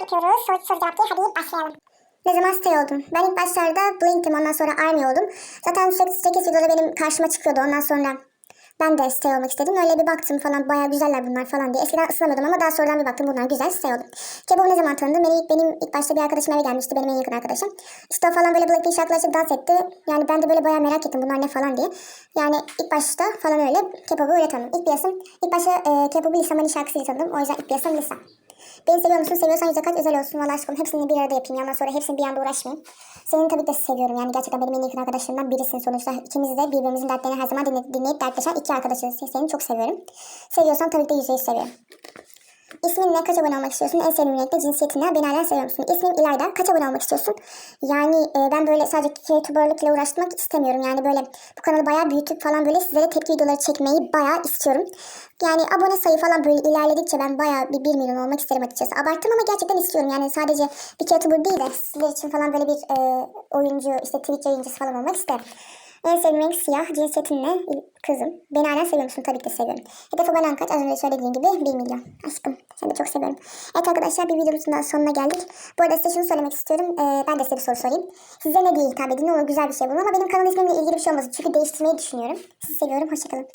yapıyoruz. Soru soru cevap diye. Hadi başlayalım. Ne zaman stay oldum? Ben ilk başlarda Blink'tim ondan sonra Army oldum. Zaten sürekli 8 videoda benim karşıma çıkıyordu ondan sonra. Ben de stay olmak istedim. Öyle bir baktım falan bayağı güzeller bunlar falan diye. Eskiden ısınamıyordum ama daha sonradan bir baktım bunlar güzel stay oldum. Kebabı ne zaman tanıdım? Beni ilk, benim ilk başta bir arkadaşım eve gelmişti. Benim en yakın arkadaşım. İşte o falan böyle Blackpink şarkıları dans etti. Yani ben de böyle bayağı merak ettim bunlar ne falan diye. Yani ilk başta falan öyle K-pop'u öyle tanıdım. İlk piyasam, ilk başta e, K-pop'u Lisa Mani şarkısıyla tanıdım. O yüzden ilk piyasam Lisa. Beni seviyor musun? Seviyorsan yüzde kaç özel olsun. Valla aşkım hepsini bir arada yapayım. Ondan sonra hepsini bir anda uğraşmayayım. Seni tabii de seviyorum. Yani gerçekten benim en yakın arkadaşlarımdan birisin sonuçta. İkimiz de birbirimizin dertlerini her zaman dinleyip, dertleşen arkadaşız. Seni çok seviyorum. Seviyorsan tabii de yüzde yüz seviyorum. İsmin ne? Kaç abone olmak istiyorsun? En sevdiğin renkte cinsiyetin ne? Beni hala seviyor musun? İsmim İlayda. Kaç abone olmak istiyorsun? Yani e, ben böyle sadece YouTuber'lıkla uğraşmak istemiyorum. Yani böyle bu kanalı bayağı büyütüp falan böyle sizlere tepki videoları çekmeyi bayağı istiyorum. Yani abone sayı falan böyle ilerledikçe ben bayağı bir 1 milyon olmak isterim açıkçası. Abarttım ama gerçekten istiyorum. Yani sadece bir YouTuber değil de sizler için falan böyle bir e, oyuncu, işte Twitch yayıncısı falan olmak isterim. En sevdiğim renk siyah. Cinsiyetin ne? Kızım. Beni hala seviyor musun? Tabii ki seviyorum. Hedef abonen kaç? Az önce söylediğim gibi 1 milyon. Aşkım. Seni de çok seviyorum. Evet arkadaşlar bir videomuzun daha sonuna geldik. Bu arada size şunu söylemek istiyorum. Ee, ben de size bir soru sorayım. Size ne diye hitap edin? Ne olur güzel bir şey bulun ama benim kanal ismimle ilgili bir şey olmasın. Çünkü değiştirmeyi düşünüyorum. Sizi seviyorum. Hoşçakalın.